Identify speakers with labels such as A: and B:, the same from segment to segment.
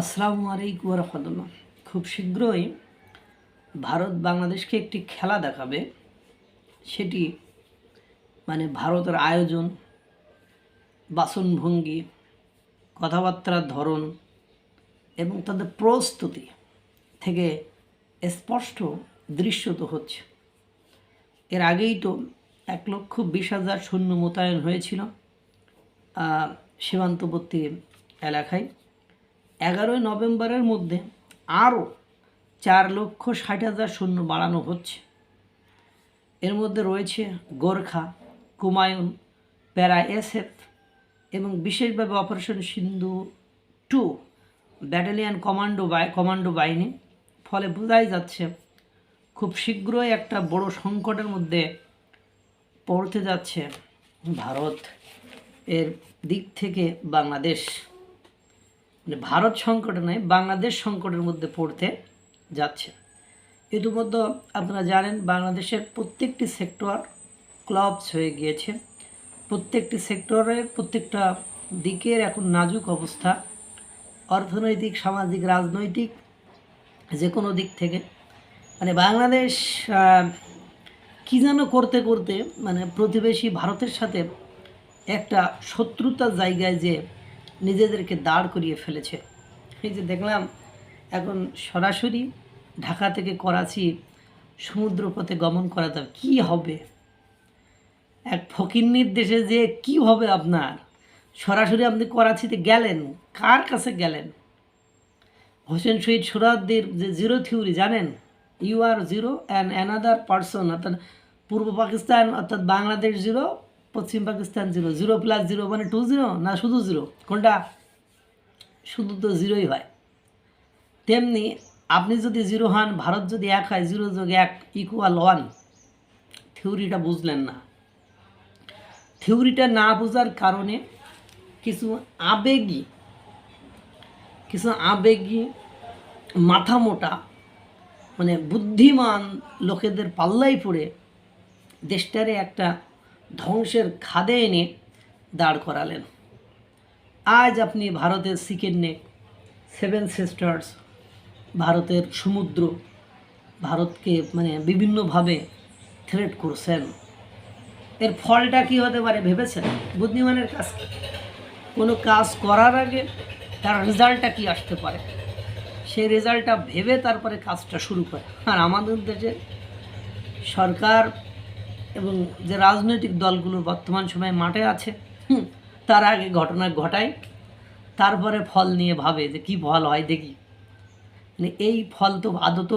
A: আসসালামু আলাইকুম রহমতুল্লাহ খুব শীঘ্রই ভারত বাংলাদেশকে একটি খেলা দেখাবে। সেটি মানে ভারতের আয়োজন, বাসনভঙ্গি, কথাবার্তার ধরন এবং তাদের প্রস্তুতি থেকে স্পষ্ট দৃশ্যত হচ্ছে। এর আগেই তো এক লক্ষ বিশ হাজার সৈন্য মোতায়েন হয়েছিল সীমান্তবর্তী এলাকায়। এগারোই নভেম্বরের মধ্যে আরও চার লক্ষ ষাট হাজার সৈন্য বাড়ানো হচ্ছে। এর মধ্যে রয়েছে গোর্খা কুমায়ুন প্যারা এসএফ এবং বিশেষভাবে operation Sindhu two battalion commando commando বাহিনী। ফলে বোঝাই যাচ্ছে খুব শীঘ্রই একটা বড় সংকটের মধ্যে পড়তে যাচ্ছে ভারত। এর দিক থেকে বাংলাদেশ। মানে ভারত সংকটে নয়, বাংলাদেশ সংকটের মধ্যে পড়তে যাচ্ছে। ইতিমধ্যে আপনারা জানেন, বাংলাদেশের প্রত্যেকটি সেক্টর ক্লাবস হয়ে গিয়েছে। প্রত্যেকটি সেক্টরের প্রত্যেকটা দিকের এখন নাজুক অবস্থা। অর্থনৈতিক, সামাজিক, রাজনৈতিক যে কোনো দিক থেকে। মানে বাংলাদেশ কী যেন করতে করতে মানে প্রতিবেশী ভারতের সাথে একটা শত্রুতার জায়গায় যে নিজেদেরকে দাঁড় করিয়ে ফেলেছে। এই যে দেখলাম, এখন সরাসরি ঢাকা থেকে করাচি সমুদ্রপথে গমন করা যাবে কী হবে? এক ফকিন্নির দেশে যে কি হবে আপনার? সরাসরি আপনি করাচিতে গেলেন, কার কাছে গেলেন? হোসেন শহীদ সোহরাদ্দির যে জিরো থিওরি, জানেন? You are zero and another person, অর্থাৎ পূর্ব পাকিস্তান, অর্থাৎ বাংলাদেশ জিরো পশ্চিম Pakistan zero zero plus zero মানে টু জিরো না শুধু জিরো কোনটা? শুধু তো জিরোই হয়। তেমনি আপনি যদি জিরো হন, ভারত যদি এক হয় জিরো যোগ এক ইকুয়াল ওয়ান থিওরিটা বুঝলেন না। থিওরিটা না বোঝার কারণে কিছু আবেগী কিছু আবেগী মাথা মোটা মানে বুদ্ধিমান লোকেদের পাল্লাই পড়ে দেশটারে একটা ধ্বংসের খাদে এনে দাঁড় করালেন। আজ আপনি ভারতের সিকেন নেক সেভেন সিস্টার্স, ভারতের সমুদ্র, ভারতকে মানে বিভিন্নভাবে থ্রেট করছেন। এর ফলটা কি হতে পারে ভেবেছেন? বুদ্ধিমানের কাজ? কোনো কাজ করার আগে তার রেজাল্টটা কি আসতে পারে? সেই রেজাল্টটা ভেবে তারপরে কাজটা শুরু করে। আর আমাদের দেশে সরকার এবং যে রাজনৈতিক দলগুলো বর্তমান সময়ে মাঠে আছে তার আগে ঘটনা ঘটায়, তারপরে ফল নিয়ে ভাবে যে কি ফল হয় দেখি। মানে এই ফল তো আদত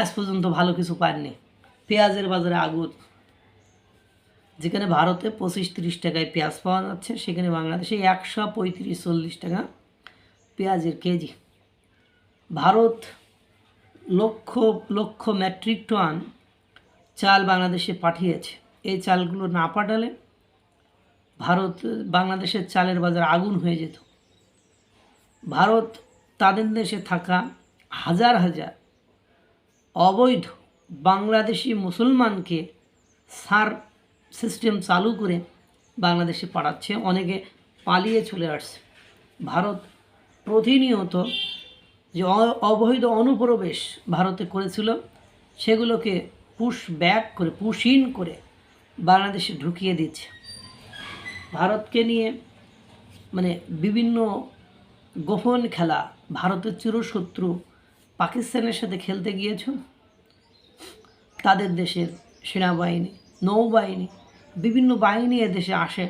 A: আজ পর্যন্ত ভালো কিছু পাননি। পেঁয়াজের বাজারে আগুন। যেখানে ভারতে পঁচিশ তিরিশ টাকায় পেঁয়াজ পাওয়া যাচ্ছে, সেখানে বাংলাদেশে একশো পঁয়ত্রিশ চল্লিশ টাকা পেঁয়াজের KG. Bharat lakh lakh metric ton চাল বাংলাদেশে পাঠিয়েছে। এই চালগুলো না পাঠালে ভারত, বাংলাদেশের চালের বাজার আগুন হয়ে যেত। ভারত তাদের দেশে থাকা হাজার হাজার অবৈধ বাংলাদেশি মুসলমানকে সার সিস্টেম চালু করে বাংলাদেশে পাঠাচ্ছে। অনেকে পালিয়ে চলে আসছে। ভারত প্রতিনিয়ত যে অবৈধ অনুপ্রবেশ ভারতে করেছিল, সেগুলোকে পুশ ব্যাক করে পুশ ইন করে বাংলাদেশে ঢুকিয়ে দিচ্ছে ভারতকে নিয়ে মানে বিভিন্ন গোপন খেলা, ভারতের চিরশত্রু, পাকিস্তানের সাথে খেলতে গিয়েছ? তাদের দেশের সেনাবাহিনী, নৌবাহিনী, বিভিন্ন বাহিনী এদেশে আসে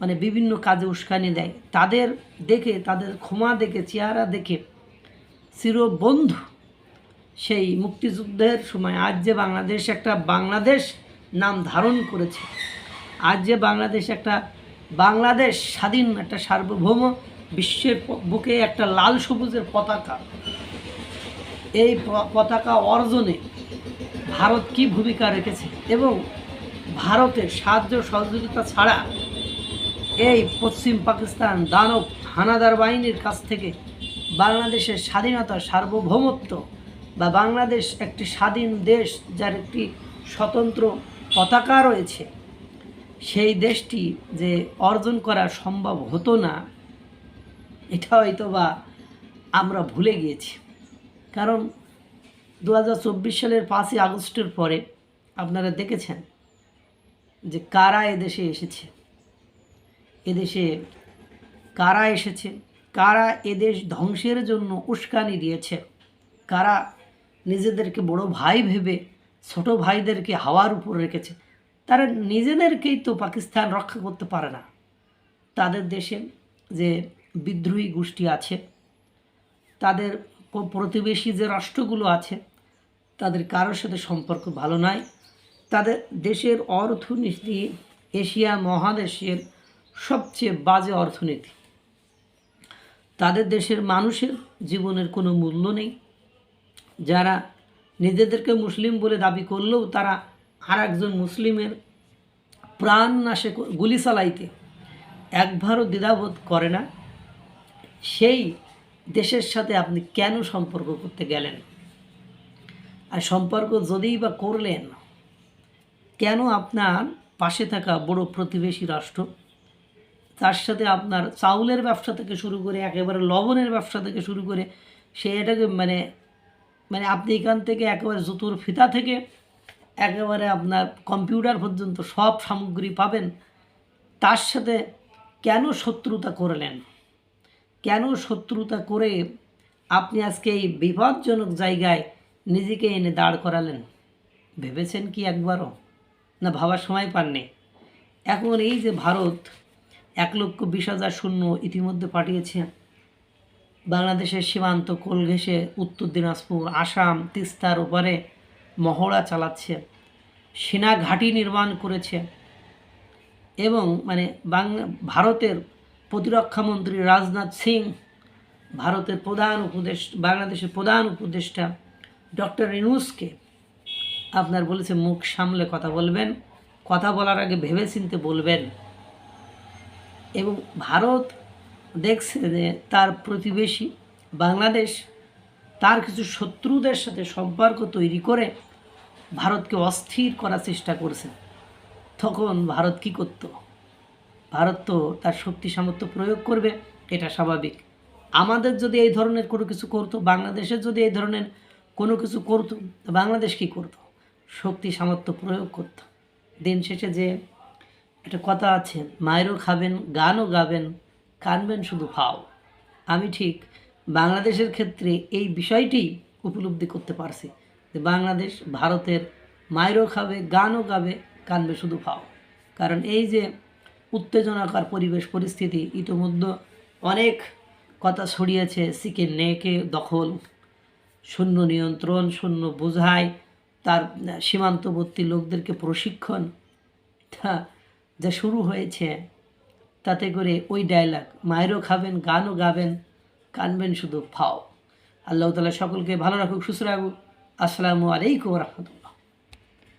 A: মানে বিভিন্ন কাজে উস্কানি দেয়। তাদের দেখে, তাদের ক্ষমা দেখে, চেহারা দেখে, চিরবন্ধু সেই মুক্তিযুদ্ধের সময় আজ যে বাংলাদেশ একটা বাংলাদেশ নাম ধারণ করেছে, আজ যে বাংলাদেশ একটা বাংলাদেশ স্বাধীন, একটা সার্বভৌম বিশ্বের বুকে একটা লাল সবুজের পতাকা। এই পতাকা অর্জনে ভারত কি ভূমিকা রেখেছে এবং ভারতের সাহায্য সহযোগিতা ছাড়া এই পশ্চিম পাকিস্তান দানব হানাদার বাহিনীর কাছ থেকে বাংলাদেশের স্বাধীনতা, সার্বভৌমত্ব বা বাংলাদেশ একটি স্বাধীন দেশ যার একটি স্বতন্ত্র পতাকা রয়েছে, সেই দেশটি যে অর্জন করা সম্ভব হতো না, এটা হয়তো বা আমরা ভুলে গিয়েছি। কারণ দু হাজার চব্বিশ সালের পাঁচই আগস্টের পরে আপনারা দেখেছেন যে কারা এদেশে এসেছে, এদেশে কারা এসেছে, কারা এদেশ ধ্বংসের জন্য উস্কানি দিয়েছে, কারা নিজেদেরকে বড় ভাই ভেবে, ছোট ভাইদেরকে হাওয়ার উপর রেখেছে। তারা নিজেদেরকেই তো পাকিস্তান রক্ষা করতে পারে না। তাদের দেশে যে বিদ্রোহী গোষ্ঠী আছে, তাদের প্রতিবেশী যে রাষ্ট্রগুলো আছে, তাদের কারোর সাথে সম্পর্ক ভালো নয় তাদের দেশের অর্থনীতি এশিয়া মহাদেশের সবচেয়ে বাজে অর্থনীতি। তাদের দেশের মানুষের জীবনের কোনো মূল্য নেই। যারা নিজেদেরকে মুসলিম বলে দাবি করলেও তারা আর একজন মুসলিমের প্রাণ নাশে গুলি চালাইতে একবারও দ্বিধাবোধ করে না। সেই দেশের সাথে আপনি কেন সম্পর্ক করতে গেলেন? আর সম্পর্ক যদিই বা করলেন, কেন আপনার পাশে থাকা বড় প্রতিবেশী রাষ্ট্র, তার সাথে আপনার চাউলের ব্যবসা থেকে শুরু করে একেবারে লবণের ব্যবসা থেকে শুরু করে সে এটাকে মানে মানে আপনি এখান থেকে একেবারে জুতোর ফিতা থেকে একেবারে আপনার কম্পিউটার পর্যন্ত সব সামগ্রী পাবেন। তার সাথে কেন শত্রুতা করলেন? কেন শত্রুতা করে আপনি আজকে এই বিপজ্জনক জায়গায় নিজেকে এনে দাঁড় করালেন? ভেবেছেন কি একবারও? না ভাবার সময় পাননি। এখন এই যে ভারত এক লক্ষ বিশ হাজার শূন্য ইতিমধ্যে পাঠিয়েছে বাংলাদেশের সীমান্ত কোল ঘেঁষে উত্তর দিনাজপুর, আসাম তিস্তার ওপারে মহড়া চালাচ্ছে, সেনা ঘাঁটি নির্মাণ করেছে এবং মানে ভারতের প্রতিরক্ষামন্ত্রী রাজনাথ সিং, ভারতের প্রধান উপদেশ, বাংলাদেশের প্রধান উপদেষ্টা ডক্টর ইনুসকে আপনার বলেছে মুখ সামলে কথা বলবেন, কথা বলার আগে ভেবেচিন্তে বলবেন। এবং ভারত দেখছে যে তার প্রতিবেশী বাংলাদেশ তার কিছু শত্রুদের সাথে সম্পর্ক তৈরি করে ভারতকে অস্থির করার চেষ্টা করছে। তখন ভারত কী করতো? ভারত তো তার শক্তি সামর্থ্য প্রয়োগ করবে, এটা স্বাভাবিক। আমাদের যদি এই ধরনের কোনো কিছু করতো, বাংলাদেশের যদি এই ধরনের কোনো কিছু করতো বাংলাদেশ কী করতো? শক্তি সামর্থ্য প্রয়োগ করতো। দিন শেষে যে একটা কথা আছে, মায়েরও খাবেন, গানও গাবেন কানবেন শুধু ফাও। আমি ঠিক বাংলাদেশের ক্ষেত্রে এই বিষয়টি উপলব্ধি করতে পারছি যে বাংলাদেশ ভারতের মায়েরও খাবে, গানও গাবে, কানবে শুধু ফাও। কারণ এই যে উত্তেজনাকার পরিবেশ পরিস্থিতি ইতিমধ্যে অনেক কথা ছড়িয়েছে সিকে নেকে দখল শূন্য নিয়ন্ত্রণ শূন্য বোঝায় তার সীমান্তবর্তী লোকদেরকে প্রশিক্ষণ যা শুরু হয়েছে তাতে করে ওই ডায়লগ মায়েরও খাবেন, গানও গাবেন, কানবেন শুধু ফাও আল্লাহ তালা সকলকে ভালো রাখুক, সুস্থ রাখুক। আসসালামু আলাইকুম রহমতুল্লাহ।